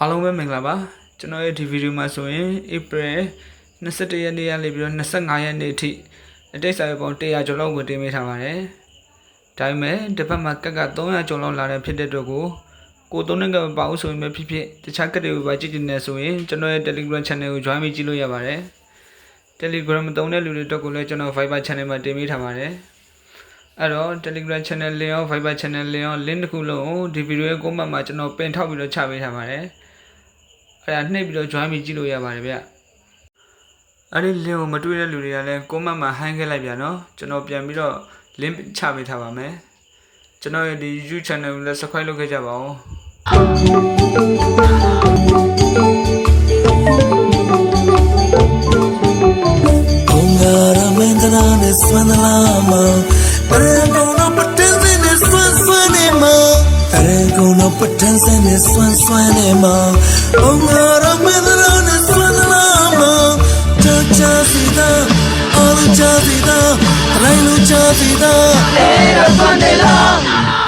အားလုံးပဲမင်္ဂလာပါကျွန်တော်ရဲ့ဒီဗီဒီယိုမှာဆိုရင် April 21ရက်နေ့ကနေပြီးတော့25ရက်နေ့အထိအတိတ်စာရေးပေါင်း100ကျော်လောက်ကိုတင်ပေးထားပါတယ်ဒါပေမဲ့တစ်ဖက်မှာကက်က300ကျော်လောက်လာတဲ့ဖြစ်တဲ့အတွက်ကိုကိုသုံးတဲ့ကမပါဘူးဆိုရင်ပဲဖြစ်ဖြစ်တခြားကက်တွေကိုပါကြည့်ကြည့်နေဆိုရင်ကျွန်တော်ရဲ့ Telegram channel ကို join ပြီးကြည့်လို့ရပါတယ် Telegram မသုံးတဲ့လူတွေအတွက်ကိုလည်းကျွန်တော် Viber channel မှာတင်ပေးထားပါတယ်အဲ့တော့ Telegram channel လင်ရော Viber channel လင်ရော link တစ်ခုလုံးကိုဒီဗီဒီယိုရဲ့ comment မှာကျွန်တော်ပင်ထောက်ပြီးတော့ချပေးထားပါတယ် အဲ့ဒါနှိပ်ပြီးတော့ join ပြီးကြည့်လို့ရပါတယ်ဗျအဲ့ဒီ link ကိုမတွေ့တဲ့လူတွေကလည်း comment မှာ hang ခဲ့လိုက်ပြန်နော်ကျွန်တော်ပြန်ပြီးတော့ link ချပေးထားပါမယ်ကျွန်တော်ရဲ့ဒီ YouTube channel ကိုလည်း subscribe လုပ်ခဲ့ကြပါဦး Ungara patense ne swan swane ma Ungara mendra ne swanala ma Cha sida Alu cha sida Railu cha sida အားလုံး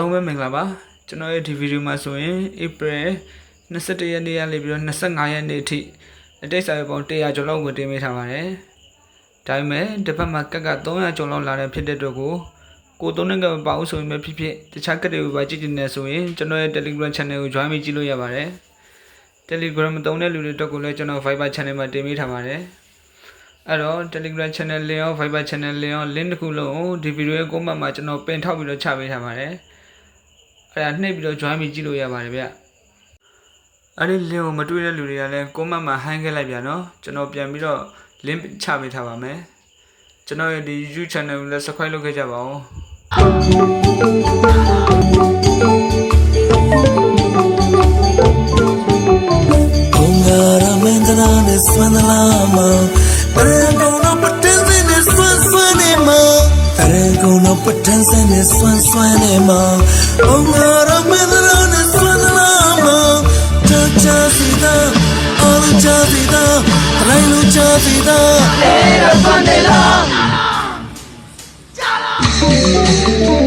ပဲမင်္ဂလာပါကျွန်တော်ရဲ့ဒီဗီဒီယိုမှာဆိုရင် April 21ရက်နေ့ကနေပြီးတော့25ရက်နေ့အထိအတိတ်စာရေးပုံ100ကျော်လောက်ကိုတင်ပေးထားပါတယ်ဒါပေမဲ့တစ်ဖက်မှာကက်က300ကျော်လောက်လာတဲ့ဖြစ်တဲ့အတွက်ကိုကိုသုံးတဲ့ကမပါဘူးဆိုရင်ပဲဖြစ်ဖြစ်တခြားကက်တွေကိုပါကြည့်ကြည့်နေဆိုရင်ကျွန်တော်ရဲ့ Telegram Channel ကို join ပြီးကြည့်လို့ရပါတယ် Telegram မသုံးတဲ့လူတွေအတွက်ကိုလည်းကျွန်တော် Viber Channel မှာတင်ပေးထားပါတယ်အဲ့တော့ Telegram Channel လင်ရော Viber Channel လင်ရော link တစ်ခုလုံးကိုဒီဗီဒီယိုရဲ့ comment မှာကျွန်တော်ပင်ထောက်ပြီးတော့ချပေးထားပါတယ် အဲ့ဒါနှိပ်ပြီးတော့ join ပြီးကြည့်လို့ရပါတယ်ဗျအဲ့ဒီ link ကိုမတွေ့တဲ့လူတွေကလည်း comment မှာ hang ခဲ့လိုက်ပြန်နော်ကျွန်တော်ပြန်ပြီးတော့ link ချပေးထားပါမယ်ကျွန်တော်ရဲ့ဒီ YouTube channel ကိုလည်း subscribe လုပ်ခဲ့ကြပါဦးဘုံဃာရမ ကုန်တော့ပတန်းစင်းနဲ့ဆွမ်းဆွမ်းနေမောင်ဘုံဃာရမန္တရာနဲ့ဆွမ်းသလားမောင်တချာစီတာအော်ချာစီတာရိုင်းလူချာစီတာတင်းန